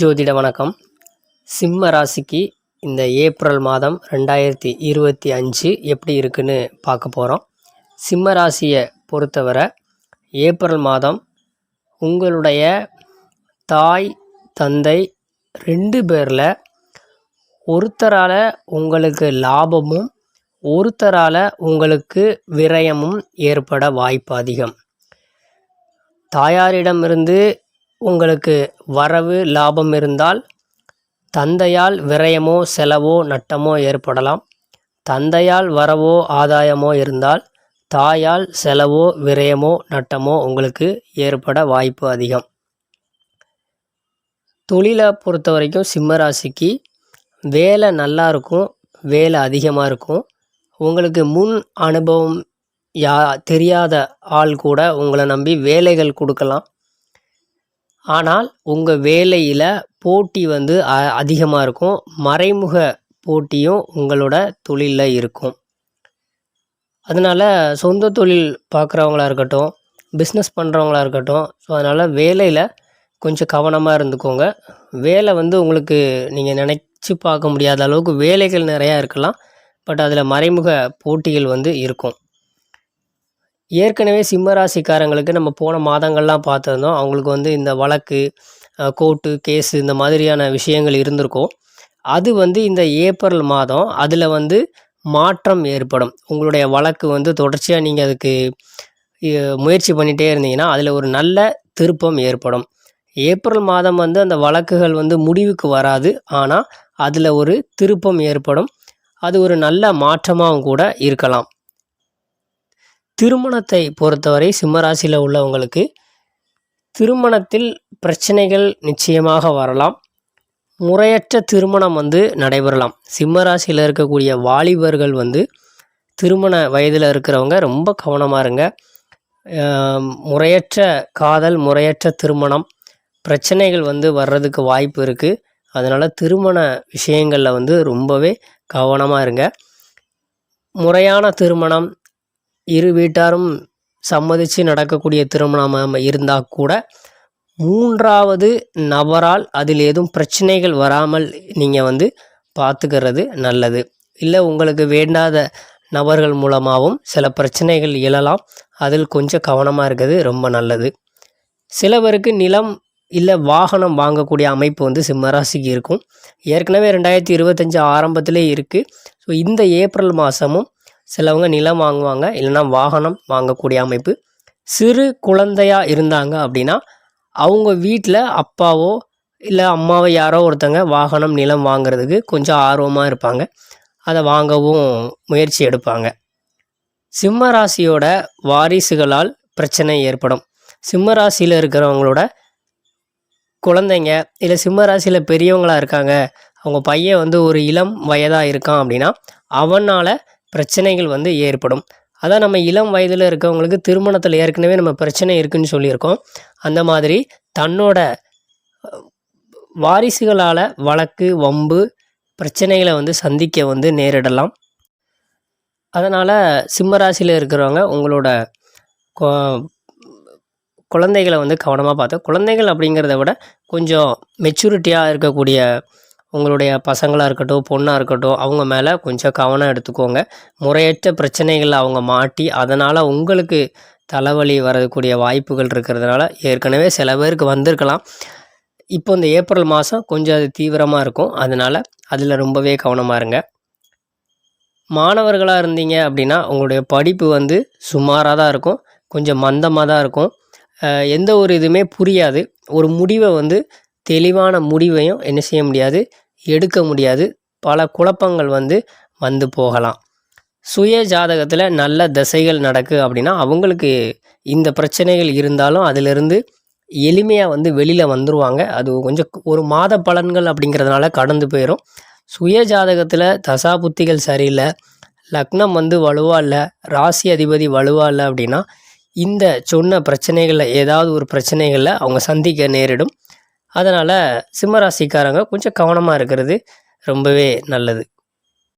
ஜோதிட வணக்கம். சிம்ம ராசிக்கு இந்த ஏப்ரல் மாதம் ரெண்டாயிரத்தி இருபத்தி அஞ்சு எப்படி இருக்குன்னு பார்க்க போகிறோம் சிம்ம ராசியை பொறுத்தவரை ஏப்ரல் மாதம் உங்களுடைய தாய் தந்தை ரெண்டு பேரில் ஒருத்தரால் உங்களுக்கு லாபமும் ஒருத்தரால் உங்களுக்கு விரயமும் ஏற்பட வாய்ப்பு அதிகம். தாயாரிடமிருந்து உங்களுக்கு வரவு லாபம் இருந்தால் தந்தையால் விரயமோ செலவோ நட்டமோ ஏற்படலாம். தந்தையால் வரவோ ஆதாயமோ இருந்தால் தாயால் செலவோ விரயமோ நட்டமோ உங்களுக்கு ஏற்பட வாய்ப்பு அதிகம். தொழிலை பொறுத்த வரைக்கும் சிம்மராசிக்கு வேலை நல்லா இருக்கும் வேலை அதிகமாக இருக்கும். உங்களுக்கு முன் அனுபவம் யா தெரியாத ஆள் கூட உங்களை நம்பி வேலைகள் கொடுக்கலாம். ஆனால் உங்கள் வேலையில் போட்டி வந்து அ அதிகமாக இருக்கும். மறைமுக போட்டியும் உங்களோட தொழிலில் இருக்கும். அதனால் சொந்த தொழில் பார்க்குறவங்களா இருக்கட்டும் பிஸ்னஸ் பண்ணுறவங்களா இருக்கட்டும் ஸோ அதனால் வேலையில் கொஞ்சம் கவனமாக இருந்துக்கோங்க. வேலை வந்து உங்களுக்கு நீங்கள் நினச்சி பார்க்க முடியாத அளவுக்கு வேலைகள் நிறையா இருக்கலாம். பட் அதில் மறைமுக போட்டிகள் வந்து இருக்கும். ஏற்கனவே சிம்மராசிக்காரங்களுக்கு நம்ம போன மாதங்கள்லாம் பார்த்துருந்தோம். அவங்களுக்கு வந்து இந்த வழக்கு கோர்ட்டு கேஸு இந்த மாதிரியான விஷயங்கள் இருந்திருக்கும். அது வந்து இந்த ஏப்ரல் மாதம் அதில் வந்து மாற்றம் ஏற்படும். உங்களுடைய வழக்கு வந்து தொடர்ச்சியாக நீங்கள் அதுக்கு முயற்சி பண்ணிகிட்டே இருந்தீங்கன்னா அதில் ஒரு நல்ல திருப்பம் ஏற்படும். ஏப்ரல் மாதம் வந்து அந்த வழக்குகள் வந்து முடிவுக்கு வராது. ஆனால் அதில் ஒரு திருப்பம் ஏற்படும். அது ஒரு நல்ல மாற்றமாகவும் கூட இருக்கலாம். திருமணத்தை பொறுத்தவரை சிம்மராசியில் உள்ளவங்களுக்கு திருமணத்தில் பிரச்சனைகள் நிச்சயமாக வரலாம். முறையற்ற திருமணம் வந்து நடைபெறலாம். சிம்மராசியில் இருக்கக்கூடிய வாலிபர்கள் வந்து திருமண வயதில் இருக்கிறவங்க ரொம்ப கவனமாக இருங்க. முறையற்ற காதல் முறையற்ற திருமணம் பிரச்சனைகள் வந்து வர்றதுக்கு வாய்ப்பு இருக்குது அதனால் திருமண விஷயங்களில் வந்து ரொம்பவே கவனமாக இருங்க. முறையான திருமணம் இரு வீட்டாரும் சம்மதித்து நடக்கக்கூடிய திருமணம் இருந்தால் கூட மூன்றாவது நபரால் அதில் எதுவும் பிரச்சனைகள் வராமல் நீங்கள் வந்து பார்த்துக்கிறது நல்லது. இல்லை உங்களுக்கு வேண்டாத நபர்கள் மூலமாகவும் சில பிரச்சனைகள் எழலாம். அதில் கொஞ்சம் கவனமாக இருக்கிறது ரொம்ப நல்லது. சிலவருக்கு நிலம் இல்லை வாகனம் வாங்கக்கூடிய அமைப்பு வந்து சிம்மராசிக்கு இருக்கும். ஏற்கனவே ரெண்டாயிரத்தி இருபத்தஞ்சி ஆரம்பத்திலே இருக்குது ஸோ இந்த ஏப்ரல் மாதமும் சிலவங்க நிலம் வாங்குவாங்க இல்லைன்னா வாகனம் வாங்கக்கூடிய அமைப்பு. சிறு குழந்தையாக இருந்தாங்க அப்படின்னா அவங்க வீட்டில் அப்பாவோ இல்லை அம்மாவோ யாரோ ஒருத்தங்க வாகனம் நிலம் வாங்கிறதுக்கு கொஞ்சம் ஆர்வமாக இருப்பாங்க. அதை வாங்கவும் முயற்சி எடுப்பாங்க. சிம்ம ராசியோட வாரிசுகளால் பிரச்சனை ஏற்படும். சிம்ம ராசியில் இருக்கிறவங்களோட குழந்தைங்க இல்லை சிம்ம ராசியில் பெரியவங்களாக இருக்காங்க அவங்க பையன் வந்து ஒரு இளம் வயதாக இருக்கான் அப்படின்னா அவனால் பிரச்சனைகள் வந்து ஏற்படும். அதான் நம்ம இளம் வயதில் இருக்கவங்களுக்கு திருமணத்தில் ஏற்கனவே நம்ம பிரச்சனை இருக்குதுன்னு சொல்லியிருக்கோம். அந்த மாதிரி தன்னோட வாரிசுகளால் வழக்கு வம்பு பிரச்சனைகளை வந்து சந்திக்க வந்து நேரிடலாம். அதனால் சிம்மராசியில் இருக்கிறவங்க உங்களோட குழந்தைகளை வந்து கவனமாக பார்த்து குழந்தைகள் அப்படிங்கிறத விட கொஞ்சம் மெச்சூரிட்டியாக இருக்கக்கூடிய உங்களுடைய பசங்களாக இருக்கட்டும் பொண்ணாக இருக்கட்டும் அவங்க மேலே கொஞ்சம் கவனம் எடுத்துக்கோங்க. முறையற்ற பிரச்சனைகளில் அவங்க மாட்டி அதனால் உங்களுக்கு தலைவலி வரக்கூடிய வாய்ப்புகள் இருக்கிறதுனால ஏற்கனவே சில பேருக்கு வந்திருக்கலாம். இப்போ இந்த ஏப்ரல் மாதம் கொஞ்சம் அது தீவிரமாக இருக்கும். அதனால் அதில் ரொம்பவே கவனமாக இருங்க. மாணவர்களாக இருந்தீங்க அப்படின்னா உங்களுடைய படிப்பு வந்து சுமாராக தான் இருக்கும். கொஞ்சம் மந்தமாக தான் இருக்கும். எந்த ஒரு இதுவுமே புரியாது. ஒரு முடிவை வந்து தெளிவான முடிவையும் என்ன செய்ய முடியாது எடுக்க முடியாது. பல குழப்பங்கள் வந்து வந்து போகலாம். சுய ஜாதகத்தில் நல்ல திசைகள் நடக்கு அப்படின்னா அவங்களுக்கு இந்த பிரச்சனைகள் இருந்தாலும் அதிலிருந்து எளிமையாக வந்து வெளியில் வந்துடுவாங்க அது கொஞ்சம் ஒரு மாத பலன்கள் அப்படிங்கிறதுனால கடந்து போயிடும் சுய ஜாதகத்தில் தசா புத்திகள் சரியில்லை லக்னம் வந்து வலுவாக இல்லை ராசி அதிபதி வலுவாக இல்லை அப்படின்னா இந்த சொன்ன பிரச்சனைகளில் ஏதாவது ஒரு பிரச்சனைகளில் அவங்க சந்திக்க நேரிடும். அதனால் சிம்மராசிக்காரங்க கொஞ்சம் கவனமாக இருக்கிறது ரொம்பவே நல்லது.